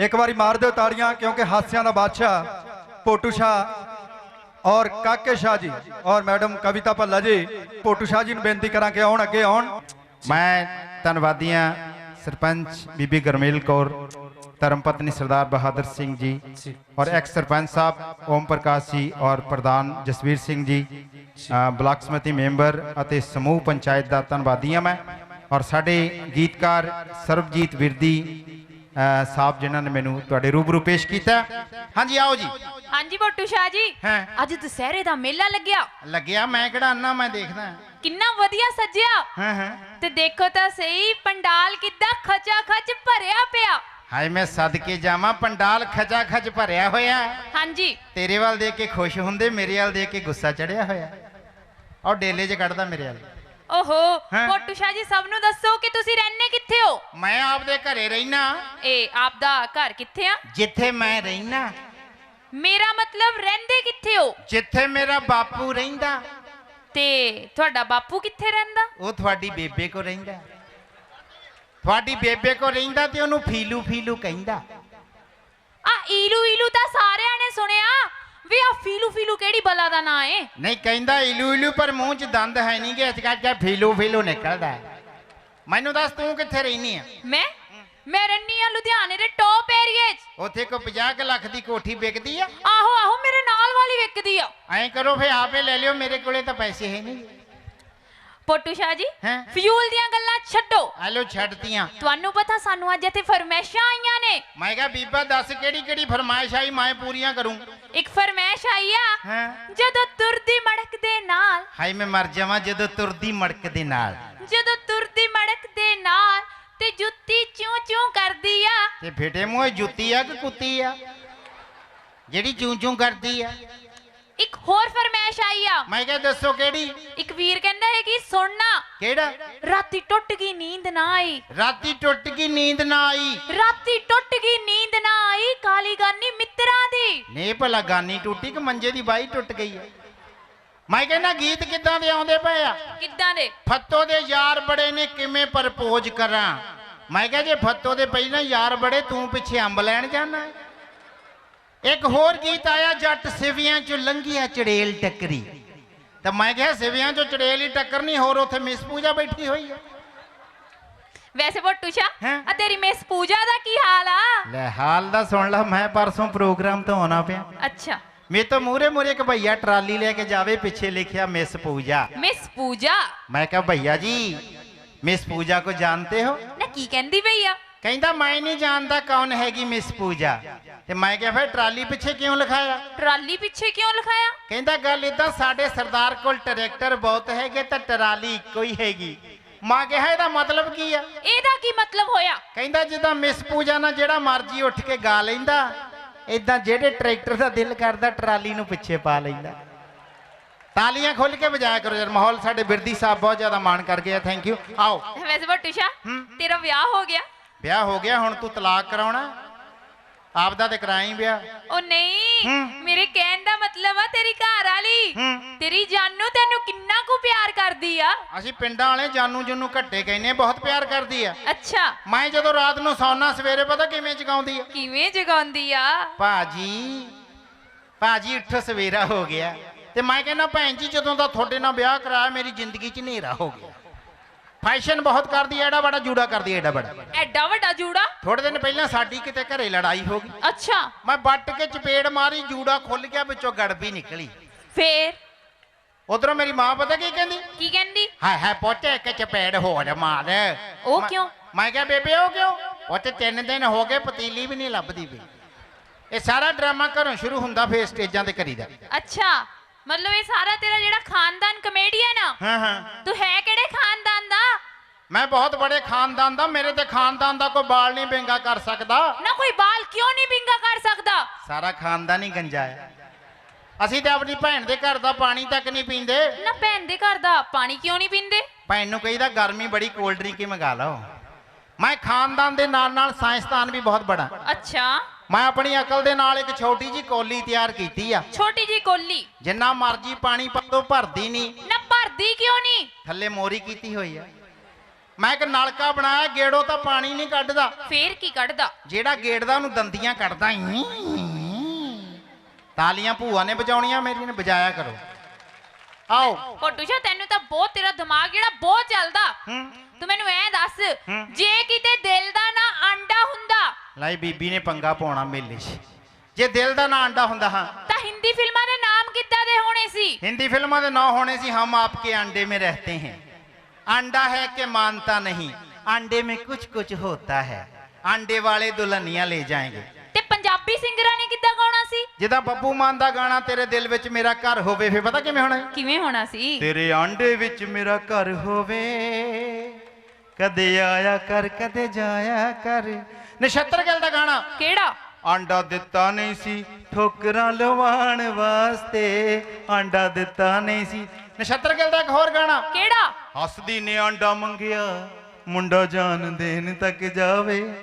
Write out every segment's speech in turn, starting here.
ਇੱਕ ਵਾਰੀ ਮਾਰ ਦਿਓ ਤਾੜੀਆਂ ਕਿਉਂਕਿ ਹਾਸਿਆਂ ਦਾ ਬਾਦਸ਼ਾਹ ਪੋਟੂ ਸ਼ਾਹ ਔਰ ਕਾਕੇ ਸ਼ਾਹ ਜੀ। ਔਰ ਮੈਡਮ ਕਵਿਤਾ ਭੱਲਾ ਜੀ ਪੋਟੂ ਸ਼ਾਹ ਜੀ ਨੂੰ ਬੇਨਤੀ ਕਰਾਂ ਕਿ ਆਉਣ ਅੱਗੇ ਆਉਣ। ਮੈਂ ਧੰਨਵਾਦੀਆਂ ਸਰਪੰਚ ਬੀਬੀ ਗਰਮੇਲ ਕੌਰ ਧਰਮ ਪਤਨੀ ਸਰਦਾਰ ਬਹਾਦਰ ਸਿੰਘ ਜੀ ਔਰ ਐਕਸ ਸਰਪੰਚ ਸਾਹਿਬ ਓਮ ਪ੍ਰਕਾਸ਼ ਜੀ ਔਰ ਪ੍ਰਧਾਨ ਜਸਵੀਰ ਸਿੰਘ ਜੀ ਬਲਾਕ ਸਮਿਤੀ ਮੈਂਬਰ ਅਤੇ ਸਮੂਹ ਪੰਚਾਇਤ ਦਾ ਧੰਨਵਾਦੀ ਹਾਂ ਮੈਂ। ਔਰ ਸਾਡੇ ਗੀਤਕਾਰ ਸਰਬਜੀਤ ਵਿਰਦੀ ਸਾਹਿਬ ਜਿਨ੍ਹਾਂ ਨੇ ਮੈਨੂੰ ਤੁਹਾਡੇ ਰੂਬਰੂ ਪੇਸ਼ ਕੀਤਾ। ਹਾਂਜੀ ਆਓ ਜੀ। ਹਾਂਜੀ ਪੋਟੂ ਸ਼ਾਹ ਜੀ। ਹਾਂ। ਅੱਜ ਦੁਸਹਿਰੇ ਦਾ ਮੇਲਾ ਲੱਗਿਆ। ਲੱਗਿਆ ਮੈਂ ਕਿਹੜਾ ਅੰਨਾ ਮੈਂ ਦੇਖਦਾ। ਕਿੰਨਾ ਵਧੀਆ ਸੱਜਿਆ। ਹਾਂ ਹਾਂ। ਤੇ ਦੇਖੋ ਤਾਂ ਸਹੀ ਪੰਡਾਲ ਕਿੱਦਾਂ ਖਚਾ ਖਚ ਭਰਿਆ ਪਿਆ। ਹਾਏ ਮੈਂ ਸਦਕੇ ਜਾਵਾਂ ਪੰਡਾਲ ਖਚਾ ਖਚ ਭਰਿਆ ਹੋਇਆ। ਹਾਂਜੀ। ਤੇਰੇ ਵੱਲ ਦੇਖ ਕੇ ਖੁਸ਼ ਹੁੰਦੇ ਮੇਰੇ ਵੱਲ ਦੇਖ ਕੇ ਗੁੱਸਾ ਚੜਿਆ ਹੋਇਆ। ਔਰ ਡੇਲੇ 'ਚ ਕੱਢਦਾ ਮੇਰੇ ਵੱਲ। ਓਹੋ ਹਾਂ। ਪੋਟੂ ਸ਼ਾਹ ਜੀ ਸਭ ਨੂੰ ਦੱਸੋ ਕਿ ਤੁਸੀਂ ਰਹਿੰਦੇ ਕਿੱਥੇ ਹੋ? ਮੈਂ ਆਪਦੇ ਘਰੇ ਰਹਿਣਾ। ਇਹ ਆਪ ਦਾ ਘਰ ਕਿੱਥੇ ਆ? ਜਿੱਥੇ ਮੈਂ ਰਹਿਣਾ। ਮੇਰਾ ਮਤਲਬ ਰਹਿੰਦੇ ਕਿੱਥੇ ਹੋ? ਜਿੱਥੇ ਮੇਰਾ ਬਾਪੂ ਰਹਿੰਦਾ। ਤੇ ਤੁਹਾਡਾ ਬਾਪੂ ਕਿੱਥੇ ਰਹਿੰਦਾ? ਉਹ ਤੁਹਾਡੀ ਬੇਬੇ ਕੋ ਰਹਿੰਦਾ। ਤੁਹਾਡੀ ਬੇਬੇ ਕੋ ਰਹਿੰਦਾ ਤੇ ਉਹਨੂੰ ਫੀਲੂ ਫੀਲੂ ਕਹਿੰਦਾ। ਆ ਈਲੂ ਈਲੂ ਤਾਂ ਸਾਰਿਆਂ ਨੇ ਸੁਣਿਆ ਵੀ ਆ ਫੀਲੂ ਫੀਲੂ ਕਿਹੜੀ ਬਲਾ ਦਾ ਨਾਂ ਏ? ਨਹੀਂ ਕਹਿੰਦਾ ਇਲੂ ਇਲੂ ਪਰ ਮੂੰਹ 'ਚ ਦੰਦ ਹੈ ਨਹੀਂ ਕਿ ਅੱਜ ਕੱਲ੍ਹ ਫੀਲੂ ਫੀਲੂ ਨਿਕਲਦਾ ਹੈ। ਮੈਨੂੰ ਦੱਸ ਤੂੰ ਕਿੱਥੇ ਰਹਿਨੀ ਆ? ਮੈਂ? ਮੈਂ ਰਹਿੰਦੀ ਆ ਲੁਧਿਆਣੇ ਦੇ ਟੌਪ ਏਰੀਏ 'ਚ। ਉੱਥੇ ਕੋ 50 ਕੁ ਲੱਖ ਦੀ ਕੋਠੀ ਵਿਕਦੀ ਆ। ਆਹੋ ਆਹੋ ਮੇਰੇ ਨਾਲ ਵਾਲੀ ਵਿਕਦੀ ਆ। ਐਂ ਕਰੋ ਫੇ ਆਪੇ ਲੈ ਲਿਓ ਮੇਰੇ ਕੋਲੇ ਤਾਂ ਪੈਸੇ ਹੈ ਨਹੀਂ। ਪੋਟੂ ਸ਼ਾਹ ਜੀ ਹੈਂ? ਫਿਊਲ ਦੀਆਂ ਗੱਲਾਂ ਛੱਡੋ। ਆਲੋ ਛੱਡਤੀਆਂ ਤੁਹਾਨੂੰ ਪਤਾ ਸਾਨੂੰ ਅੱਜ ਇੱਥੇ ਫਰਮੈਸ਼ਾਂ ਆਈਆਂ ਨੇ। ਮੈਂ ਕਿਹਾ ਬੀਬਾ ਦੱਸ ਕਿਹੜੀ ਕਿਹੜੀ ਫਰਮਾਇਸ਼ ਆਈ ਮੈਂ ਪੂਰੀਆਂ ਕਰੂੰ। ਇੱਕ ਫਰਮੈਸ਼ ਆਈ ਆ ਹਾਂ? ਜਦੋਂ ਤੁਰਦੀ ਮੜਕ ਦੇ ਨਾਲ। ਹਾਏ ਮੈਂ ਮਰ ਜਾਵਾਂ ਜਦੋਂ ਤੁਰਦੀ ਮੜਕ ਦੇ ਨਾਲ। ਜਦੋਂ ਤੁਰਦੀ ਮੜਕ ਦੇ ਨਾਲ ਤੇ ਜੁੱਤੀ ਚੂੰ ਚੂੰ ਕਰਦੀ ਆ। ਤੇ ਫੇਟੇ ਮੂੰਹ ਜੁੱਤੀ ਆ ਕਿ ਕੁੱਤੀ ਆ? ਜਿਹੜੀ ਚੂੰ ਚੂੰ ਕਰਦੀ ਆ। ਇੱਕ ਹੋਰ ਫਰਮੈਸ਼ ਆਈ ਆ। ਮੈਂ ਕਿਹਾ ਦੱਸੋ ਕਿਹੜੀ? ਇੱਕ ਵੀਰ ਕਹਿੰਦਾ ਹੈ ਕਿ ਸੁਣਨਾ। ਕਿਹੜਾ? ਰਾਤੀ ਟੁੱਟ ਗਈ ਨੀਂਦ ਨਾ ਆਈ। ਰਾਤੀ ਟੁੱਟ ਗਈ ਨੀਂਦ ਨਾ ਆਈ। ਰਾਤੀ ਟੁੱਟ ਗਈ ਨੀਂਦ ਨਾ ਆਈ ਕਾਲੀ ਗਾਨੀ ਮਿੱਤਰਾਂ ਦੀ। ਨੇ ਭਲਾ ਗਾਨੀ ਟੁੱਟੀ ਕਿ ਮੰਜੇ ਦੀ ਬਾਈ ਟੁੱਟ ਗਈ ਆ? ਮੈਂ ਕਹਿੰਦਾ ਗੀਤ ਕਿੱਦਾਂ ਦੇ ਆਉਂਦੇ ਪਏ ਆ? ਕਿੱਦਾਂ ਦੇ? ਫੱਤੋ ਦੇ ਯਾਰ ਬੜੇ ਨੇ ਕਿਵੇਂ ਪ੍ਰਪੋਜ਼ ਕਰਾਂ? ਮੈਂ ਕਿਹਾ ਜੇ ਫੱਤੋ ਦੇ ਪਹਿਲਾਂ ਯਾਰ ਬੜੇ ਤੂੰ ਪਿੱਛੇ ਅੰਬ ਲੈਣ ਜਾਣਾ? ਇੱਕ ਹੋਰ ਗੀਤ ਆਇਆ ਜੱਟ ਸਿਵਿਆਂ ਚ ਲੰਘਿਆ ਚੜੇਲ ਟੱਕਰੀ। ਤਾਂ ਮੈਂ ਕਿਹਾ ਸਿਵਿਆਂ ਚ ਚੜੇਲ ਹੀ ਟੱਕਰਨੀ ਹੋਰ ਉੱਥੇ ਮਿਸ ਪੂਜਾ ਬੈਠੀ ਹੋਈ ਆ। ਵੈਸੇ ਪੋਟੂ ਸ਼ਾ ਹੈਂ? ਆ ਤੇਰੀ ਮਿਸ ਪੂਜਾ ਦਾ ਕੀ ਹਾਲ ਆ? ਲੈ ਹਾਲ ਦਾ ਸੁਣ ਲਾ ਮੈਂ ਪਰਸੋਂ ਪ੍ਰੋਗਰਾਮ ਤੋਂ ਆਉਣਾ ਪਿਆ। ਅੱਛਾ। ਮੇਰੇ ਤੋਂ ਮੂਰੇ ਮੂਰੇ ਇੱਕ ਭਈਆ ਟਰਾਲੀ ਲੈ ਕੇ ਜਾਵੇ ਪਿੱਛੇ ਲਿਖਿਆ ਮਿਸ ਪੂਜਾ। ਮਿਸ ਪੂਜਾ? ਮੈਂ ਕਿਹਾ ਭਈਆ ਜੀ ਮਿਸ ਪੂਜਾ ਕੋ ਜਾਣਤੇ ਹੋ? ਨਾ ਕੀ ਕਹਿੰਦੀ ਪਈ ਆ? ਕਹਿੰਦਾ ਮੈਂ ਨਹੀਂ ਜਾਣਦਾ ਕੌਣ ਹੈਗੀ ਮਿਸ ਪੂਜਾ। ਤੇ ਮੈਂ ਕਿਹਾ ਫਿਰ ਟਰਾਲੀ ਪਿੱਛੇ ਕਿਉਂ ਲਿਖਾਇਆ? ਟਰਾਲੀ ਪਿੱਛੇ ਕਿਉਂ ਲਿਖਾਇਆ? ਕਹਿੰਦਾ ਗੱਲ ਇਦਾਂ ਸਾਡੇ ਸਰਦਾਰ ਕੋਲ ਟਰੈਕਟਰ ਬਹੁਤ ਹੈਗੇ ਤਾਂ ਟਰਾਲੀ ਇੱਕੋ ਹੀ ਹੈਗੀ। ਮੈਂ ਕਿਹਾ ਇਹਦਾ ਮਤਲਬ ਕੀ ਆ? ਇਹਦਾ ਕੀ ਮਤਲਬ ਹੋਇਆ? ਕਹਿੰਦਾ ਜਿੱਦਾਂ ਮਿਸ ਪੂਜਾ ਨਾਲ ਜਿਹੜਾ ਮਰਜ਼ੀ ਉੱਠ ਕੇ ਗਾ ਲੈਂਦਾ ਇਦਾਂ ਜਿਹੜੇ ਟਰੈਕਟਰ ਦਾ ਦਿਲ ਕਰਦਾ ਟਰਾਲੀ ਨੂੰ ਪਿੱਛੇ ਪਾ ਲੈਂਦਾ। ਤਾਲੀਆਂ ਖੋਲ ਕੇ ਵਜਾਇਆ ਕਰੋ ਯਾਰ ਮਾਹੌਲ ਸਾਡੇ ਬਿਰਦੀ ਸਾਹਿਬ ਬਹੁਤ ਜ਼ਿਆਦਾ ਮਾਣ ਕਰ ਗਏ ਆ ਥੈਂਕ ਯੂ ਆਓ। ਵੈਸੇ ਪੋਟੂ ਸ਼ਾ ਹੂੰ। ਤੇਰਾ ਵਿਆਹ ਹੋ ਗਿਆ। ਵਿਆਹ ਹੋ ਗਿਆ ਹੁਣ ਤੂੰ ਤਲਾਕ ਕਰਾਉਣਾ? ਆਪਦਾ ਤੇ ਕਰਾਈ ਵਿਆਹ। ਉਹ ਨਹੀਂ। ਮੇਰੇ ਕਹਿਣ ਦਾ ਮਤਲਬ ਆ ਤੇਰੀ ਘਰ ਵਾਲੀ। ਤੇਰੀ ਜਾਨੂ ਤੈਨੂੰ ਕਿੰਨਾ ਕੁ ਪਿਆਰ ਕਰਦੀ ਆ? ਅਸੀਂ ਪਿੰਡਾਂ ਵਾਲੇ ਜਾਨੂ ਜੁਨੂ ਘੱਟੇ ਕਹਿੰਨੇ ਬਹੁਤ ਪਿਆਰ ਕਰਦੀ ਆ। ਅੱਛਾ। ਮੈਂ ਜਦੋਂ ਰਾਤ ਨੂੰ ਸੌਣਾ ਸਵੇਰੇ ਪਤਾ ਕਿਵੇਂ ਜਗਾਉਂਦੀ ਆ? ਕਿਵੇਂ ਜਗਾਉਂਦੀ ਆ? ਭਾਜੀ ਭਾਜੀ ਉੱਠੋ ਸਵੇਰਾ ਹੋ ਗਿਆ। ਤੇ ਮੈਂ ਕਹਿੰਦਾ ਭੈਣ ਜੀ ਜਦੋਂ ਦਾ ਤੁਹਾਡੇ ਨਾਲ ਵਿਆਹ ਕਰਾਇਆ ਮੇਰੀ ਜ਼ਿੰਦਗੀ 'ਚ ਹਨੇਰਾ ਹੋ ਗਿਆ। ਫੈਸ਼ਨ ਬਹੁਤ ਕਰਦੀ ਐ ਐਡਾ ਬੜਾ ਜੂੜਾ ਕਰਦੀ ਐ ਐਡਾ ਬੜਾ ਐਡਾ ਵੱਡਾ ਜੂੜਾ? ਥੋੜੇ ਦਿਨ ਪਹਿਲਾਂ ਸਾਡੀ ਕਿਤੇ ਘਰੇ ਲੜਾਈ ਹੋ ਗਈ। ਅੱਛਾ। ਮੈਂ ਵੱਟ ਕੇ ਚਪੇੜ ਮਾਰੀ ਜੂੜਾ ਖੁੱਲ ਗਿਆ ਵਿੱਚੋਂ ਗੜਬੀ ਨਿਕਲੀ। ਫੇਰ? ਉਧਰੋਂ ਮੇਰੀ ਮਾਂ ਪਤਾ ਕੀ ਕਹਿੰਦੀ? ਕੀ ਕਹਿੰਦੀ? ਹਾਏ ਹਾਏ ਪੋਤੇ ਇੱਕ ਚਪੇੜ ਹੋਰ ਮਾਰ। ਉਹ ਕਿਉਂ? ਮੈਂ ਕਿਹਾ ਬੇਬੇ ਉਹ ਕਿਉਂ? ਪੋਤੇ ਤਿੰਨ ਦਿਨ ਹੋ ਗਏ ਪਤੀਲੀ ਵੀ ਨਹੀਂ ਲੱਭਦੀ ਪਈ। ਇਹ ਸਾਰਾ ਡਰਾਮਾ ਘਰੋਂ ਸ਼ੁਰੂ ਹੁੰਦਾ ਫੇਰ ਸਟੇਜਾਂ ਤੇ ਕਰੀਦਾ। ਅੱਛਾ। ਮਤਲਬ ਇਹ ਸਾਰਾ ਤੇਰਾ ਜਿਹੜਾ ਖਾਨਦਾਨ ਕਮੇਡੀਅਨ ਆ ਹਾਂ ਹਾਂ। ਤੂੰ ਹੈ ਕਿਹੜੇ ਖਾਨਦਾਨ ਦਾ? ਮੈਂ ਬਹੁਤ ਬੜੇ ਖਾਨਦਾਨ ਦਾ ਮੇਰੇ ਤੇ ਖਾਨਦਾਨ ਦਾ ਕੋਈ ਬਾਲ ਨਹੀਂ ਬੈਂਗਾ ਕਰ ਸਕਦਾ। ਨਾ ਕੋਈ ਬਾਲ ਕਿਉਂ ਨਹੀਂ ਬਿੰਗਾ ਕਰ ਸਕਦਾ? ਸਾਰਾ ਖਾਨਦਾਨ ਹੀ ਗੰਜਾ ਹੈ। ਅਸੀਂ ਤੇ ਆਪਣੀ ਭੈਣ ਦੇ ਘਰ ਦਾ ਪਾਣੀ ਤੱਕ ਨਹੀਂ ਪੀਂਦੇ। ਨਾ ਭੈਣ ਦੇ ਘਰ ਦਾ ਪਾਣੀ ਕਿਉਂ ਨਹੀਂ ਪੀਂਦੇ? ਭੈਣ ਨੂੰ ਕਹੀਦਾ ਗਰਮੀ ਬੜੀ ਕੋਲਡ ਡਰਿੰਕ ਹੀ ਮੰਗਾ ਲਓ। ਮੈਂ ਖਾਨਦਾਨ ਦੇ ਨਾਲ ਨਾਲ ਸਾਇੰਸਦਾਨ ਵੀ ਬਹੁਤ ਬੜਾ। ਅੱਛਾ। ਮੈਂ ਆਪਣੀ ਅਕਲ ਦੇ ਨਾਲ ਇੱਕ ਛੋਟੀ ਜੀ ਕੋਲੀ ਤਿਆਰ ਕੀਤੀ ਆ। ਛੋਟੀ ਜੀ ਕੋਲੀ। ਜਿੰਨਾ ਮਰਜ਼ੀ ਪਾਣੀ ਪਾ ਦੋ ਭਰਦੀ ਨਹੀਂ। ਨਾ ਭਰਦੀ ਕਿਉਂ ਨਹੀਂ? ਥੱਲੇ ਮੋਰੀ ਕੀਤੀ ਹੋਈ ਆ। ਮੈਂ ਇੱਕ ਨਲਕਾ ਬਣਾਇਆ ਗੇੜੋ ਤਾਂ ਪਾਣੀ ਨਹੀਂ ਕੱਢਦਾ। ਫੇਰ ਕੀ ਕੱਢਦਾ? ਜਿਹੜਾ ਗੇੜਦਾ ਉਹਨੂੰ ਦੰਦੀਆਂ ਕੱਢਦਾ ਹੀ ਤਾਲੀਆਂ ਭੂਆ ਨੇ ਵਜਾਉਣੀਆਂ ਮੇਰੀ ਨੇ ਵਜਾਇਆ ਕਰੋ। ਆਓ। ਪੋਟੂਸ਼ਾ ਤੈਨੂੰ ਤਾਂ ਬਹੁਤ ਤੇਰਾ ਦਿਮਾਗ ਜਿਹੜਾ ਬਹੁਤ ਚੱਲਦਾ। ਤੂੰ ਮੈਨੂੰ ਐ ਦੱਸ। ਜੇ ਨਹੀਂ ਬੀਬੀ ਨੇ ਪੰਗਾ ਪਾਉਣਾ ਮੇਲੇ 'ਚ। ਜੇ ਦਿਲ ਦਾ ਨਾ ਅੰਡਾ ਹੁੰਦਾ ਹਾਂ। ਤਾਂ ਹਿੰਦੀ ਫਿਲਮਾਂ ਦੇ ਨਾਮ ਕਿੱਦਾਂ ਦੇ ਹੋਣੇ ਸੀ? ਹਿੰਦੀ ਫਿਲਮਾਂ ਦੇ ਨਾ ਹੋਣੇ ਸੀ ਹਮ ਆਪਕੇ ਅੰਡੇ ਮੇ ਰਹਤੇ ਹੈ। ਅੰਡਾ ਹੈ ਕਿ ਮਾਨਤਾ ਨਹੀਂ ਅੰਡੇ ਮੇ ਕੁਝ ਕੁਝ ਹੋਤਾ ਹੈ। ਅੰਡੇ ਵਾਲੇ ਦੁਲਹਨੀਆਂ ਲੈ ਜਾਏਗੇ। ਤੇ ਪੰਜਾਬੀ ਸਿੰਗਰਾਂ ਨੇ ਕਿੱਦਾਂ ਗਾਉਣਾ ਸੀ? ਜਿਹਦਾ ਬੱਬੂ ਮਾਨ ਦਾ ਗਾਣਾ ਤੇਰੇ ਦਿਲ ਵਿੱਚ ਮੇਰਾ ਘਰ ਹੋਵੇ ਫੇ ਪਤਾ ਕਿਵੇਂ ਹੋਣਾ? ਕਿਵੇਂ ਹੋਣਾ ਸੀ? ਤੇਰੇ ਆਂਡੇ ਵਿੱਚ ਮੇਰਾ ਘਰ ਹੋਵੇ। ਕਦੇ ਆਇਆ ਕਰ ਕਦੇ ਜਾਇਆ ਕਰ। ਨਛੱਤਰ ਗਿੱਲ ਦਾ ਗਾਣਾ। ਕਿਹੜਾ? ਆਂਡਾ ਦਿੱਤਾ ਨਹੀਂ ਸੀ ਠੋਕਰਾਂ ਲਵਾਉਣ ਵਾਸਤੇ। ਆਂਡਾ ਦਿੱਤਾ ਨਹੀਂ ਸੀ। ਨਛੱਤਰ ਗਿੱਲ ਦਾ ਇੱਕ ਹੋਰ ਗਾਣਾ। ਕਿਹੜਾ? ਹੱਸਦੀ ਨੇ ਆਂਡਾ ਮੰਗਿਆ ਮੁੰਡਾ ਜਾਨ ਦੇਣ ਤੱਕ ਜਾਵੇ।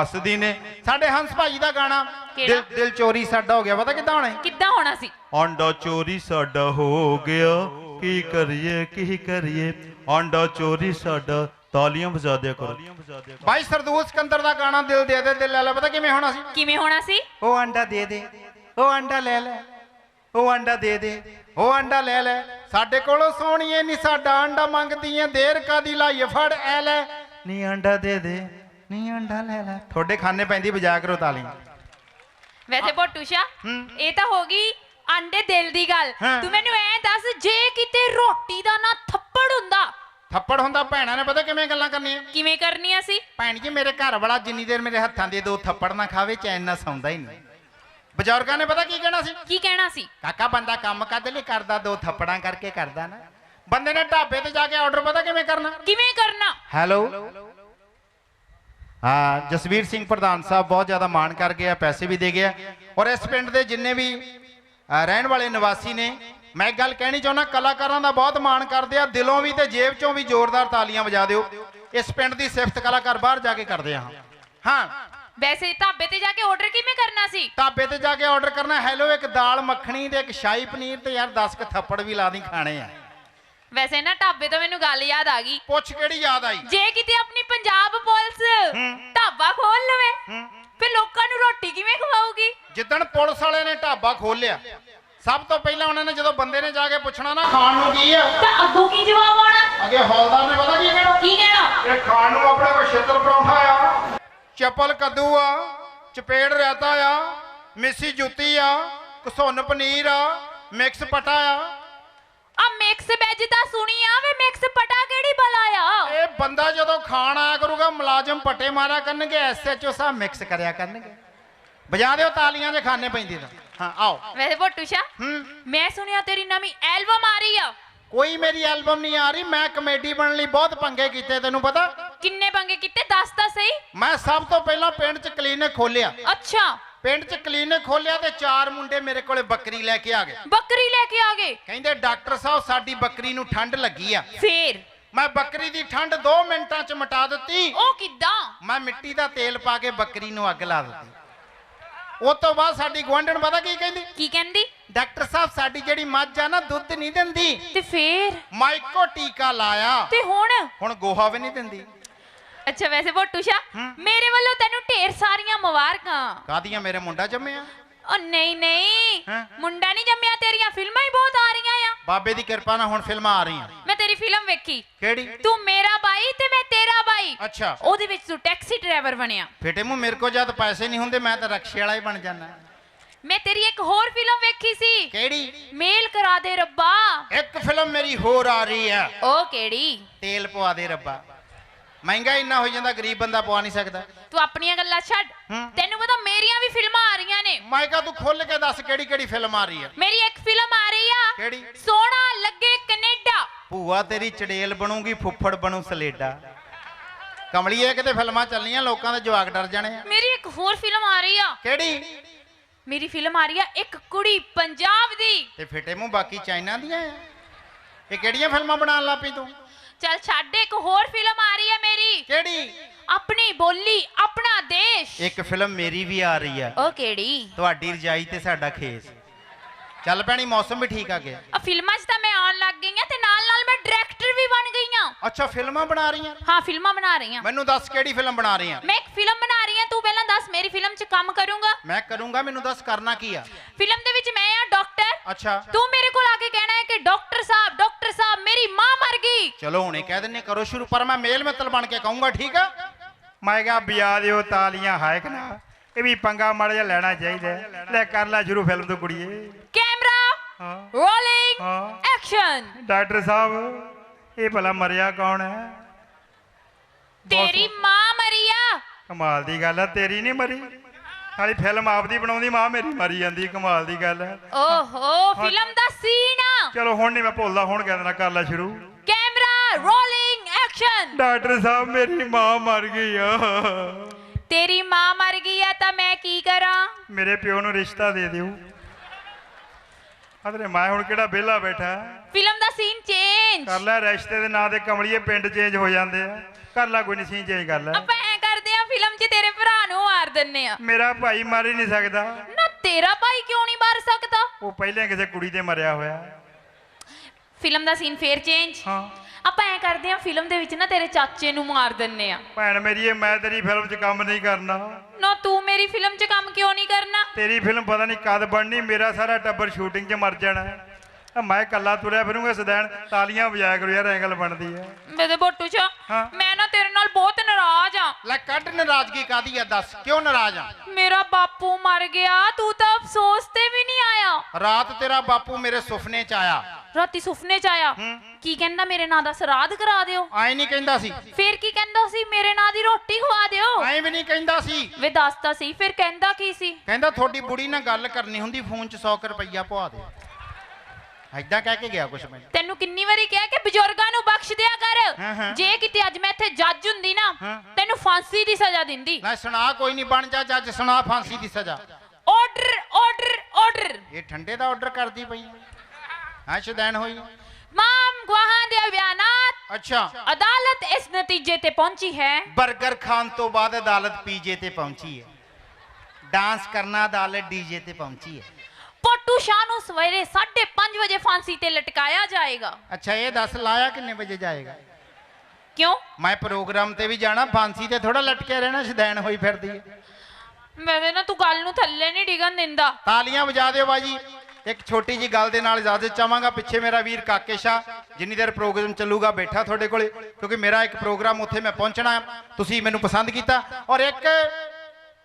ਹੱਸਦੀ ਨੇ ਸਾਡੇ ਹੰਸ ਭਾਈ ਦਾ ਗਾਣਾ? ਦਿਲ ਦਿਲ ਚੋਰੀ ਸਾਡਾ ਹੋ ਗਿਆ ਪਤਾ ਕਿੱਦਾਂ ਹੋਣਾ? ਕਿੱਦਾਂ ਹੋਣਾ ਸੀ? ਆਂਡਾ ਚੋਰੀ ਸਾਡਾ ਹੋ ਗਿਆ। ਕੀ ਕਰੀਏ ਕੀ ਕਰੀਏ? ਆਂਡਾ ਚੋਰੀ ਸਾਡਾ ਤਾਲੀਆਂ ਵਜਾ ਦਿਆ ਕਰੋ। ਬਾਈ ਸਰਦੂਲ ਸਿਕੰਦਰ ਦਾ ਗਾਣਾ ਦਿਲ ਦੇ ਦੇ ਦਿਲ ਲੈ ਲੈ ਪਤਾ ਕਿਵੇਂ ਹੋਣਾ ਸੀ? ਕਿਵੇਂ ਹੋਣਾ ਸੀ? ਉਹ ਅੰਡਾ ਦੇ ਦੇ ਉਹ ਅੰਡਾ ਲੈ ਲੈ ਉਹ ਅੰਡਾ ਦੇ ਦੇ ਉਹ ਅੰਡਾ ਲੈ ਲੈ। ਸਾਡੇ ਕੋਲੋਂ ਸੋਹਣੀਏ ਨਹੀਂ ਸਾਡਾ ਅੰਡਾ ਮੰਗਦੀ ਐ ਦੇਰ ਕਾਦੀ ਲਾਈਏ ਫੜ ਐ ਲੈ। ਨੀ ਅੰਡਾ ਦੇ ਦੇ ਨੀ ਅੰਡਾ ਲੈ ਲੈ। ਤੁਹਾਡੇ ਖਾਨੇ ਪੈਂਦੀ ਵਜਾ ਕਰੋ ਤਾਲੀਆਂ। ਵੈਸੇ ਪੋਟੂਸ਼ਾ ਹੂੰ। ਇਹ ਤਾਂ ਹੋ ਗਈ ਆਂਡੇ ਦਿਲ ਦੀ ਗੱਲ। ਤੂੰ ਮੈਨੂੰ ਐ ਦੱਸ ਜੇ ਕਿਤੇ ਰੋਟੀ ਦਾ ਨਾ ਥੱਪੜ ਹੁੰਦਾ ਥੱਪੜ ਹੁੰਦਾ ਭੈਣਾਂ ਨੇ ਪਤਾ ਕਿਵੇਂ ਗੱਲਾਂ ਕਰਨੀਆਂ? ਕਿਵੇਂ ਕਰਨੀਆਂ ਸੀ? ਭੈਣ ਜੀ ਮੇਰੇ ਘਰ ਵਾਲਾ ਜਿੰਨੀ ਦੇਰ ਮੇਰੇ ਹੱਥਾਂ ਦੇ ਦੋ ਥੱਪੜ ਨਾ ਖਾਵੇ ਚੈਨ ਨਾ ਸੌਂਦਾ ਹੀ ਨਹੀਂ। ਬਜ਼ੁਰਗਾਂ ਨੇ ਪਤਾ ਕੀ ਕਹਿਣਾ ਸੀ? ਕੀ ਕਹਿਣਾ ਸੀ? ਕਾਕਾ ਬੰਦਾ ਕੰਮ ਕਦ ਲਈ ਕਰਦਾ ਦੋ ਥੱਪੜਾਂ ਕਰਕੇ ਕਰਦਾ ਨਾ। ਬੰਦੇ ਨੇ ਢਾਬੇ ਤੇ ਜਾ ਕੇ ਆਰਡਰ ਪਤਾ ਕਿਵੇਂ ਕਰਨਾ? ਕਿਵੇਂ ਕਰਨਾ? ਹੈਲੋ? ਹਾਂ ਜਸਵੀਰ ਸਿੰਘ ਪ੍ਰਧਾਨ ਸਾਹਿਬ ਬਹੁਤ ਜ਼ਿਆਦਾ ਮਾਣ ਕਰ ਗਏ ਆ ਪੈਸੇ ਵੀ ਦੇ ਗਏ ਆ। ਔਰ ਇਸ ਪਿੰਡ ਦੇ ਜਿੰਨੇ ਵੀ ਰਹਿਣ ਵਾਲੇ ਨਿਵਾਸੀ ਨੇ ਮੈਂ ਇੱਕ ਗੱਲ ਕਹਿਣੀ ਚਾਹੁੰਦਾ ਕਲਾਕਾਰਾਂ ਦਾ ਬਹੁਤ ਮਾਣ ਕਰਦੇ ਆ ਦਿਲੋਂ ਵੀ ਤੇ ਜੇਬ ਚੋਂ ਵੀ ਜ਼ੋਰਦਾਰ ਤਾਲੀਆਂ ਵਜਾ ਦਿਓ। ਇਸ ਪਿੰਡ ਦੀ ਸਿਫਤ ਕਲਾਕਾਰ ਬਾਹਰ ਜਾ ਕੇ ਕਰਦੇ ਆ। ਹਾਂ। ਵੈਸੇ ਢਾਬੇ ਤੇ ਜਾ ਕੇ ਆਰਡਰ ਕਿਵੇਂ ਕਰਨਾ ਸੀ? ਢਾਬੇ ਤੇ ਜਾ ਕੇ ਆਰਡਰ ਕਰਨਾ ਹੈਲੋ ਇੱਕ ਦਾਲ ਮੱਖਣੀ ਤੇ ਇੱਕ ਸ਼ਾਹੀ ਪਨੀਰ ਤੇ ਯਾਰ 10 ਕ ਥੱਪੜ ਵੀ ਲਾ ਦੀ ਖਾਣੇ ਆ। ਵੈਸੇ ਨਾ ਢਾਬੇ ਤੋਂ ਮੈਨੂੰ ਗੱਲ ਯਾਦ ਆ ਗਈ। ਪੁੱਛ ਕਿਹੜੀ ਯਾਦ ਆਈ? ਜੇ ਕਿਤੇ ਆਪਣੀ ਪੰਜਾਬ ਪੁਲਿਸ। ਢਾਬਾ ਖੋਲ ਲਵੇ। ਫਿਰ ਲੋਕਾਂ ਨੂੰ ਰੋਟੀ ਕਿਵੇਂ ਖਵਾਊਗੀ? ਜਿੱਦਣ ਪੁਲਿਸ ਵਾਲੇ ਨੇ ਢਾਬਾ ਖੋਲਿਆ ਸਭ ਤੋਂ ਪਹਿਲਾਂ ਉਹਨਾਂ ਨੇ ਜਦੋਂ ਬੰਦੇ ਨੇ ਜਾ ਕੇ ਪੁੱਛਣਾ ਨਾ ਖਾਣ ਨੂੰ ਕੀ ਆ? ਤਾਂ ਅੱਗੋਂ ਕੀ ਜਵਾਬ ਆਉਣਾ? ਅੱਗੇ ਹੌਲਦਾਰ ਨੇ ਪਤਾ ਕੀ ਕਹਿਣਾ? ਕੀ ਕਹਿਣਾ? ਇਹ ਖਾਣ ਨੂੰ ਆਪਣੇ ਕੋਲ ਛਿੱਤਰ ਪਰੌਂਠਾ ਆ ਚੱਪਲ ਕੱਦੂ ਆ ਚਪੇੜ ਰਾਇਤਾ ਆ ਮਿੱਸੀ ਜੁੱਤੀ ਆ ਕਸੁੰਨ ਪਨੀਰ ਆ ਮਿਕਸ ਪਟਾ ਆ। ਆ ਮਿਕਸ ਵੈਜ ਤਾਂ ਸੁਣੀ ਆ ਵੇ ਮਿਕਸ ਪਟਾ ਕਿਹੜੀ ਬਲਾ ਆ? ਇਹ ਬੰਦਾ ਜਦੋਂ ਖਾਣ ਆਇਆ ਕਰੂਗਾ ਮੁਲਾਜ਼ਮ ਪੱਟੇ ਮਾਰਿਆ ਕਰਨਗੇ ਐਸਐਚਓ ਸਾਹਿਬ ਮਿਕਸ ਕਰਿਆ ਕਰਨਗੇ। ਵਜਾ ਦਿਓ ਤਾਲੀਆਂ ਜੇ ਖਾਣੇ ਪੈਂਦੀ ਤਾਂ ਹਾਂ ਆਓ ਵੈਸੇ ਪੋਟੂਸ਼ਾ ਹੂੰ ਮੈਂ ਸੁਣਿਆ ਤੇਰੀ ਨਵੀਂ ਐਲਬਮ ਆ ਰਹੀ ਆ ਕੋਈ ਮੇਰੀ ਐਲਬਮ ਨਹੀਂ ਆ ਰਹੀ ਮੈਂ ਕਮੇਡੀ ਬਣਨ ਲਈ ਬਹੁਤ ਪੰਗੇ ਕੀਤੇ ਤੈਨੂੰ ਪਤਾ ਕਿੰਨੇ ਪੰਗੇ ਕੀਤੇ ਦੱਸ ਤਾਂ ਸਹੀ ਮੈਂ ਸਭ ਤੋਂ ਪਹਿਲਾਂ ਪਿੰਡ 'ਚ ਕਲੀਨਿਕ ਖੋਲਿਆ ਅੱਛਾ ਪਿੰਡ 'ਚ ਕਲੀਨਿਕ ਖੋਲਿਆ ਤੇ ਚਾਰ ਮੁੰਡੇ ਮੇਰੇ ਕੋਲੇ ਬੱਕਰੀ ਲੈ ਕੇ ਆ ਗਏ ਬੱਕਰੀ ਲੈ ਕੇ ਆ ਗਏ ਕਹਿੰਦੇ ਡਾਕਟਰ ਸਾਹਿਬ ਸਾਡੀ ਬੱਕਰੀ ਨੂੰ ਠੰਡ ਲੱਗੀ ਆ ਫੇਰ ਮੈਂ ਬੱਕਰੀ ਦੀ ਠੰਡ 2 ਮਿੰਟਾਂ 'ਚ ਮਿਟਾ ਦਿੱਤੀ ਉਹ ਕਿੱਦਾਂ ਮੈਂ ਮਿੱਟੀ ਦਾ ਤੇਲ ਪਾ ਕੇ ਬੱਕਰੀ ਨੂੰ ਅੱਗ ਲਾ ਦਿੱਤੀ ਉਸ ਤੋਂ ਬਾਅਦ ਸਾਡੀ ਗਵਾਂਢਣ ਪਤਾ ਕੀ ਕਹਿੰਦੀ? ਕੀ ਕਹਿੰਦੀ? ਡਾਕਟਰ ਸਾਹਿਬ ਸਾਡੀ ਜਿਹੜੀ ਮੱਝ ਆ ਨਾ ਦੁੱਧ ਨਹੀਂ ਦਿੰਦੀ। ਤੇ ਫੇਰ? ਮਾਈਕੋ ਟੀਕਾ ਲਾਇਆ। ਤੇ ਹੁਣ? ਹੁਣ ਗੋਹਾ ਵੀ ਨਹੀਂ ਦਿੰਦੀ। ਅੱਛਾ ਵੈਸੇ ਪੋਟੂਸ਼ਾ ਹੂੰ। ਮੇਰੇ ਵੱਲੋਂ ਤੈਨੂੰ ਢੇਰ ਸਾਰੀਆਂ ਮੁਬਾਰਕਾਂ। ਕਾਦੀਆਂ ਮੇਰੇ ਮੁੰਡਾ ਜੰਮਿਆ? ਉਹ ਨਹੀਂ ਨਹੀਂ। ਹੈਂ? ਮੁੰਡਾ ਨਹੀਂ ਜੰਮਿਆ ਤੇਰੀਆਂ ਫਿਲਮਾਂ ਹੀ ਬਹੁਤ ਆ ਰਹੀਆਂ ਆ। ਬਾਬੇ ਦੀ ਕਿਰਪਾ ਨਾਲ ਹੁਣ ਫਿਲਮਾਂ ਆ ਰਹੀਆਂ। ਮੈਂ ਤੇਰੀ ਫਿਲਮ ਵੇਖੀ। ਕਿਹੜੀ? ਤੂੰ ਮੇਰਾ ਬਾਈ ਤੇ ਮੈਂ ਤੇਰਾ ਬਾਈ। ਅੱਛਾ। ਉਹਦੇ ਵਿੱਚ ਤੂੰ ਟੈਕਸੀ ਡਰਾਈਵਰ ਬਣਿਆ। ਫੇਟੇ ਮੂੰਹ ਮੇਰੇ ਕੋਲ ਜਦ ਪੈਸੇ ਨਹੀਂ ਹੁੰਦੇ ਮੈਂ ਤਾਂ ਰਕਸ਼ੇ ਵਾਲਾ ਹੀ ਬਣ ਜਾਣਾ ਮੈਂ ਤੇਰੀ ਇੱਕ ਹੋਰ ਫਿਲਮ ਵੇਖੀ ਸੀ। ਕਿਹੜੀ? ਮੇਲ ਕਰਾ ਦੇ ਰੱਬਾ। ਇੱਕ ਫਿਲਮ ਮੇਰੀ ਹੋਰ ਆ ਰਹੀ ਹੈ। ਉਹ ਕਿਹੜੀ? ਤੇਲ ਪਵਾ ਦੇ ਰੱਬਾ। ਮਹਿੰਗਾ ਇੰਨਾ ਹੋ ਜਾਂਦਾ ਗਰੀਬ ਬੰਦਾ ਪਵਾ ਨਹੀਂ ਸਕਦਾ। ਤੂੰ ਆਪਣੀਆਂ ਗੱਲਾਂ ਛੱਡ। ਹੂੰ। ਮੇਰੀਆਂ ਵੀ ਫਿਲਮਾਂ ਆ ਰਹੀਆਂ ਨੇ। ਮੈਂ ਕਿਹਾ ਤੂੰ ਖੁੱਲ ਕੇ ਦੱਸ ਕਿਹੜੀ ਕਿਹੜੀ ਫਿਲਮ ਆ ਰਹੀ ਹੈ? ਮੇਰੀ ਇੱਕ ਫਿਲਮ ਆ ਰਹੀ ਆ। ਕਿਹੜੀ? ਸੋਹਣਾ ਲੱਗੇ ਕੈਨੇਡਾ। ਭੂਆ ਤੇਰੀ ਚੜੇਲ ਬਣੂਗੀ ਫੁੱਫੜ ਬਣੂ ਸਲੇਡਾ। ਕਮਲੀਏ ਕਿਤੇ ਫਿਲਮਾਂ ਚੱਲਣੀਆਂ ਲੋਕਾਂ ਦੇ ਜਵਾਕ ਡਰ ਜਾਣੇ ਆ। ਮੇਰੀ ਇੱਕ ਹੋਰ ਫਿਲਮ ਆ ਰਹੀ ਆ। ਕਿਹੜੀ? ਮੇਰੀ ਫਿਲਮ ਆ ਰਹੀ ਆ ਇੱਕ ਕੁੜੀ ਪੰਜਾਬ ਦੀ। ਤੇ ਫਿੱਟੇ ਮੂੰਹ ਬਾਕੀ ਚਾਈਨਾ ਦੀਆਂ ਆ। ਇਹ ਕਿਹੜੀਆਂ ਫਿਲਮਾਂ ਬਣਾਉਣ ਲੱਗ ਪਈ ਤੂੰ? ਚੱਲ ਛੱਡ ਇੱਕ ਹੋਰ ਫਿਲਮ ਆ ਰਹੀ ਆ ਮੇਰੀ। ਕਿਹੜੀ? ਆਪਣੀ ਬੋਲੀ ਆਪਣਾ ਦੇਸ਼। ਇੱਕ ਫਿਲਮ ਮੇਰੀ ਵੀ ਆ ਰਹੀ ਆ ਉਹ ਕਿਹੜੀ? ਤੁਹਾਡੀ ਰਜਾਈ ਤੇ ਸਾਡਾ ਖੇਸ। ਚੱਲ ਪੈਣੀ ਮੌਸਮ ਵੀ ਠੀਕ ਆ ਗਿਆ ਆ ਫਿਲਮਾਂ 'ਚ ਤਾਂ ਮੈਂ ਆਉਣ ਲੱਗ ਗਈ ਆ ਤੇ ਨਾਲ ਨਾਲ ਮੈਂ ਡਾਇਰੈਕਟਰ ਵੀ ਬਣ ਗਈ ਆ ਅੱਛਾ ਫਿਲਮਾਂ ਬਣਾ ਰਹੀਆਂ? ਹਾਂ ਫਿਲਮਾਂ ਬਣਾ ਰਹੀ ਆ ਮੈਨੂੰ ਦੱਸ ਕਿਹੜੀ ਫਿਲਮ ਬਣਾ ਰਹੀ ਆ ਮੈਂ ਇੱਕ ਫਿਲਮ ਬਣਾ ਰਹੀ ਆ ਤੂੰ ਪਹਿਲਾਂ ਦੱਸ ਮੇਰੀ ਫਿਲਮ 'ਚ ਕੰਮ ਕਰੂੰਗਾ? ਮੈਂ ਕਰੂੰਗਾ ਮੈਨੂੰ ਦੱਸ ਕਰਨਾ ਕੀ ਆ? ਫਿਲਮ ਦੇ ਵਿੱਚ ਮੈਂ ਆ ਡਾਕਟਰ ਅੱਛਾ। ਤੂੰ ਮੇਰੇ ਕੋਲ ਆ ਕੇ ਕਹਿਣਾ ਹੈ ਕਿ ਡਾਕਟਰ ਸਾਹਿਬ ਡਾਕਟਰ ਮੇਰੀ ਮਾਂ ਮਰ ਗਈ। ਚਲੋ ਹੁਣੇ ਕਹਿ ਦਿੰਨੇ ਕਰੋ ਸ਼ੁਰੂ ਪਰ ਮੈਂ ਮੇਲ ਮਿੱਤਲ ਬਣ ਕੇ ਕਹੂੰਗਾ ਠੀਕ ਆ? ਮੈਂ ਕਿਹਾ ਬਿਆ ਦਿਓ ਤਾਲੀਆਂ ਹਾਇ ਕਿ ਨਾ। ਇਹ ਵੀ ਪੰਗਾ ਮੜ ਜਾ ਲੈਣਾ ਚਾਹੀਦਾ। ਲੈ ਕਰ ਲੈ ਸ਼ੁਰੂ ਫਿਲਮ ਤੋਂ ਕੁੜੀਏ। ਕੈਮਰਾ ਹਾਂ। ਰੋਲਿੰਗ ਹਾਂ। ਐਕਸ਼ਨ ਡਾਕਟਰ ਸਾਹਿਬ ਇਹ ਭਲਾ ਮਰਿਆ ਕੌਣ ਹੈ? ਤੇਰੀ ਮਾਂ ਮਰੀ ਆ। ਕਮਾਲ ਦੀ ਗੱਲ ਹੈ ਤੇਰੀ ਨਹੀਂ ਮਰੀ। ਸਾਲੀ ਫਿਲਮ ਆਪਦੀ ਬਣਾਉਂਦੀ ਮਾਂ ਮੇਰੀ ਮਰੀ ਜਾਂਦੀ ਕਮਾਲ ਦੀ ਗੱਲ ਹੈ। ਓਹੋ ਫਿਲਮ ਦਾ ਸੀਨ। ਆ ਚਲੋ ਹੁਣ ਨਹੀਂ ਮੈਂ ਭੁੱਲਦਾ ਹੁਣ ਕਹਿ ਦੇਣਾ ਕਰ ਲੈ ਸ਼ੁਰੂ। ਕੈਮਰਾ ਰੋਲਿੰਗ ਐਕਸ਼ਨ ਡਾਕਟਰ ਸਾਹਿਬ ਮੇਰੀ ਮਾਂ ਮਰ ਗਈ ਆ। ਤੇਰੀ ਮਾਂ ਮਰ ਗਈ ਆ ਤਾਂ ਮੈਂ ਕੀ ਕਰਾਂ? ਮੇਰੇ ਪਿਓ ਨੂੰ ਰਿਸ਼ਤਾ ਦੇ ਦਿਓ। ਅਦਰੇ ਮੈਂ ਹੁਣ ਕਿਹੜਾ ਵਿਹਲਾ ਬੈਠਾ। ਫਿਲਮ ਦਾ ਸੀਨ ਚੇਂਜ ਕਰ ਲੈ ਰਿਸ਼ਤੇ ਦੇ ਨਾਂ ਦੇ ਕਮਲੀਏ ਪਿੰਡ ਚੇਂਜ ਹੋ ਜਾਂਦੇ ਆ। ਕਰ ਲੈ ਕੋਈ ਨਹੀਂ ਸੀ ਚੇਂਜ ਕਰ ਲੈ। ਫਿਲਮ 'ਚ ਤੇਰੇ ਭਰਾ ਨੂੰ ਮਾਰ ਦਿੰਨੇ ਆ। ਮੇਰਾ ਭਾਈ ਮਰ ਹੀ ਨਹੀਂ ਸਕਦਾ। ਨਾ ਤੇਰਾ ਭਾਈ ਕਿਉਂ ਨਹੀਂ ਮਰ ਸਕਦਾ? ਉਹ ਪਹਿਲਾਂ ਕਿਸੇ ਕੁੜੀ ਤੇ ਮਰਿਆ ਹੋਇਆ। ਫਿਲਮ ਦਾ ਸੀਨ ਫੇਰ ਚੇਂਜ ਹਾਂ। ਆਪਾਂ ਐ ਕਰਦੇ ਆ ਫਿਲਮ ਦੇ ਵਿੱਚ ਨਾ ਤੇਰੇ ਚਾਚੇ ਨੂੰ ਮਾਰ ਦਿੰਨੇ ਆ। ਭੈਣ ਮੇਰੀ ਇਹ ਮੈਂ ਤੇਰੀ ਫਿਲਮ 'ਚ ਕੰਮ ਨਹੀਂ ਕਰਨਾ। ਨਾ ਤੂੰ ਮੇਰੀ ਫਿਲਮ 'ਚ ਕੰਮ ਕਿਉਂ ਨਹੀਂ ਕਰਨਾ? ਤੇਰੀ ਫਿਲਮ ਪਤਾ ਨਹੀਂ ਕਦ ਬਣਨੀ ਮੇਰਾ ਸਾਰਾ ਟੱਬਰ ਸ਼ੂਟਿੰਗ 'ਚ ਮਰ ਜਾਣਾ। ਮੈਂ ਇਕੱਲਾ ਤੁਰਿਆ ਫਿਰੂੰਗਾ ਸਦੈਣ ਤਾਲੀਆਂ ਵਜਾਇਆ ਕਰੋ ਯਾਰ ਐਂਗਲ ਬਣਦੀ ਹੈ ਮੇਰੇ ਬੋਟੂ ਚਾ ਹਾਂ। ਮੈਂ ਨਾ ਤੇਰੇ ਨਾਲ ਬਹੁਤ ਨਾਰਾਜ਼ ਆ। ਲੈ ਕੱਢ ਨਾਰਾਜ਼ਗੀ ਕਾਦੀ ਆ ਦੱਸ ਕਿਉਂ ਨਾਰਾਜ਼ ਆ? ਮੇਰਾ ਬਾਪੂ ਮਰ ਗਿਆ ਤੂੰ ਤਾਂ ਅਫਸੋਸ ਤੇ ਵੀ ਨਹੀਂ ਆਇਆ। ਰਾਤ ਤੇਰਾ ਬਾਪੂ ਮੇਰੇ ਸੁਪਨੇ 'ਚ ਆਇਆ। ਰਾਤੀ ਸੁਪਨੇ 'ਚ ਆਇਆ। ਕੀ ਕਹਿੰਦਾ ਮੇਰੇ ਨਾਂ ਦਾ ਸਰਾਧ ਕਰਾ ਦਿਓ। ਆਏ ਨਹੀਂ ਕਹਿੰਦਾ ਸੀ। ਫਿਰ ਕੀ ਕਹਿੰਦਾ ਸੀ ਮੇਰੇ ਨਾਂ ਦੀ ਰੋਟੀ ਖਵਾ ਦਿਓ। ਆਏ ਵੀ ਨਹੀਂ ਕਹਿੰਦਾ ਸੀ। ਵੇ ਦੱਸਤਾ ਸੀ ਫਿਰ ਕਹਿੰਦਾ ਕੀ ਸੀ? ਕਹਿੰਦਾ ਤੁਹਾਡੀ ਬੁੜੀ ਨਾਲ ਗੱਲ ਕਰਨੀ ਹੁੰਦੀ ਫੋਨ 'ਚ 100 ਰੁਪਈਆ ਪਵਾ ਦੇ ਐਦਾਂ ਕਹਿ ਕੇ ਗਿਆ ਕੁਛ ਮੈਨੂੰ। ਤੈਨੂੰ ਕਿੰਨੀ ਵਾਰੀ ਕਿਹਾ ਕਿ ਬਜ਼ੁਰਗਾਂ ਨੂੰ ਬਖਸ਼ ਦਿਆ ਹਾਂ, ਕਰ। ਜੇ ਕਿਤੇ ਅੱਜ ਮੈਂ ਇੱਥੇ ਜੱਜ ਹੁੰਦੀ ਨਾ ਹਾਂ। ਤੈਨੂੰ ਫਾਂਸੀ ਦੀ ਸਜ਼ਾ ਦਿੰਦੀ। ਲੈ ਸੁਣਾ ਕੋਈ ਨਹੀਂ ਬਣ ਜਾ ਜੱਜ ਸੁਣਾ ਫਾਂਸੀ ਦੀ ਸਜ਼ਾ। ਆਰਡਰ ਆਰਡਰ ਆਰਡਰ ਇਹ ਠੰਡੇ ਦਾ ਆਰਡਰ ਕਰਦੀ ਪਈ ਹਾਂ। ਸ਼ਦੈਨ ਹੋਈ। ਮਾਮ ਗਵਾਹਾਂ ਦੇ ਬਿਆਨਾਤ। ਅੱਛਾ। ਅਦਾਲਤ ਇਸ ਨਤੀਜੇ ਤੇ ਪਹੁੰਚੀ ਹੈ। 버ਗਰ ਖਾਣ ਤੋਂ ਬਾਅਦ ਅਦਾਲਤ ਪੀਜੇ ਤੇ ਪਹੁੰਚੀ ਹੈ। ਡਾਂਸ ਕਰਨਾ ਅਦਾਲਤ ਡੀਜੇ ਤੇ ਪਹੁੰਚੀ ਹੈ। ਪੋਟੂ ਸ਼ਾਹ ਨੂੰ ਸਵੇਰੇ 5:30 ਵਜੇ ਫਾਂਸੀ ਤੇ ਲਟਕਾਇਆ ਜਾਏਗਾ। ਅੱਛਾ ਇਹ ਦੱਸ ਲਾਇਆ ਕਿੰਨੇ ਵਜੇ ਜਾਏਗਾ? ਕਿਉਂ? ਮੈਂ ਪ੍ਰੋਗਰਾਮ ਤੇ ਵੀ ਜਾਣਾ ਫਾਂਸੀ ਤੇ ਥੋੜਾ ਲਟਕੇ ਰਹਿਣਾ ਸ਼ਦੈਨ ਹੋਈ ਫਿਰਦੀ ਹੈ। ਮੈਂ ਨਾ ਤੂੰ ਗੱਲ ਨੂੰ ਥੱਲੇ ਨਹੀਂ ਡਿਗਣ ਦਿੰਦਾ। ਤਾਲੀਆਂ ਵਜਾ ਦਿਓ ਬਾਜੀ। ਇੱਕ ਛੋਟੀ ਜੀ ਗੱਲ ਦੇ ਨਾਲ ਇਜਾਜ਼ਤ ਚਾਹਾਂਗਾ ਪਿੱਛੇ ਮੇਰਾ ਵੀਰ ਕਾਕੇ ਸ਼ਾ ਜਿੰਨੀ ਦੇਰ ਪ੍ਰੋਗਰਾਮ ਚੱਲੂਗਾ ਬੈਠਾ ਤੁਹਾਡੇ ਕੋਲੇ ਕਿਉਂਕਿ ਮੇਰਾ ਇੱਕ ਪ੍ਰੋਗਰਾਮ ਉੱਥੇ ਮੈਂ ਪਹੁੰਚਣਾ। ਤੁਸੀਂ ਮੈਨੂੰ ਪਸੰਦ ਕੀਤਾ ਔਰ ਇੱਕ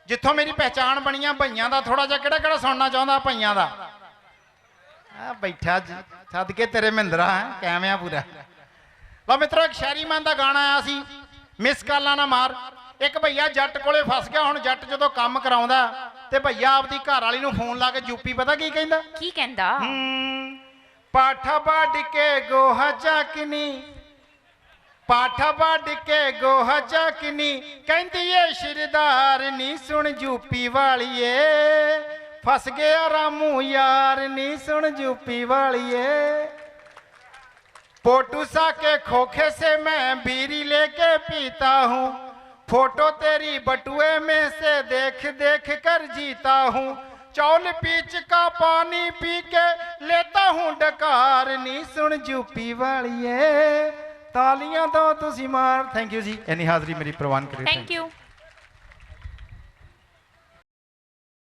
ਜਿੱਥੋਂ ਮੇਰੀ ਪਹਿਚਾਣ ਬਣੀਆਂ ਭਈਆਂ ਦਾ ਥੋੜਾ ਜਿਹਾ ਕਿਹੜਾ ਕਿਹੜਾ ਸੁਣਨਾ ਚਾਹੁੰਦਾ ਭਈਆਂ ਦਾ? ਆ ਬੈਠਾ ਜੀ ਸਦਕੇ ਤੇਰੇ ਮਹਿੰਦਰਾ ਹੈ ਕਿਵੇਂ ਆ ਪੂਰਾ। ਲਓ ਮਿੱਤਰੋ ਇੱਕ ਸ਼ਾਇਰੀ ਮਨ ਦਾ ਗਾਣਾ ਆਇਆ ਸੀ ਮਿਸ ਕਾਲਾਂ ਨਾ ਮਾਰ। ਇੱਕ ਭਈਆ ਜੱਟ ਕੋਲੇ ਫਸ ਗਿਆ ਹੁਣ ਜੱਟ ਜਦੋਂ ਕੰਮ ਕਰਾਉਂਦਾ ਤੇ ਭਈਆ ਆਪਦੀ ਘਰ ਵਾਲੀ ਨੂੰ ਫੋਨ ਲਾ ਕੇ ਯੂਪੀ ਪਤਾ ਕੀ ਕਹਿੰਦਾ? ਕੀ ਕਹਿੰਦਾ? ਪਾਠਾ ਕੇ ਗੋਹਾ ਚੱਕਨੀ ਪਾਠਾ ਵੱਢ ਕੇ ਗੋਹਾ ਚੱਕਨੀ ਕਹਿੰਦੀ ਏ ਸ਼ਿਰਦਾਰ ਨੀ ਸੁਣ ਯੂਪੀ ਵਾਲੀਏ ਫਸ ਗਿਆ ਰਾਮੂ ਯਾਰ ਨੀ ਸੁਣ ਯੂਪੀ ਵਾਲੀਏ फोटू सा के खोखे से मैं बीरी लेके पीता हूँ फोटो तेरी बटुए में से देख देख कर जीता हूँ चौल पीच का पानी पी के लेता हूँ डकार नी सुन यूपी वालिए ਤਾਲੀਆਂ ਤਾਂ ਤੁਸੀਂ ਮਾਰ ਥੈਂਕ ਯੂ ਜੀ। ਇੰਨੀ ਹਾਜ਼ਰੀ ਮੇਰੀ ਪ੍ਰਵਾਨ ਕਰੀ ਥੈਂਕ ਯੂ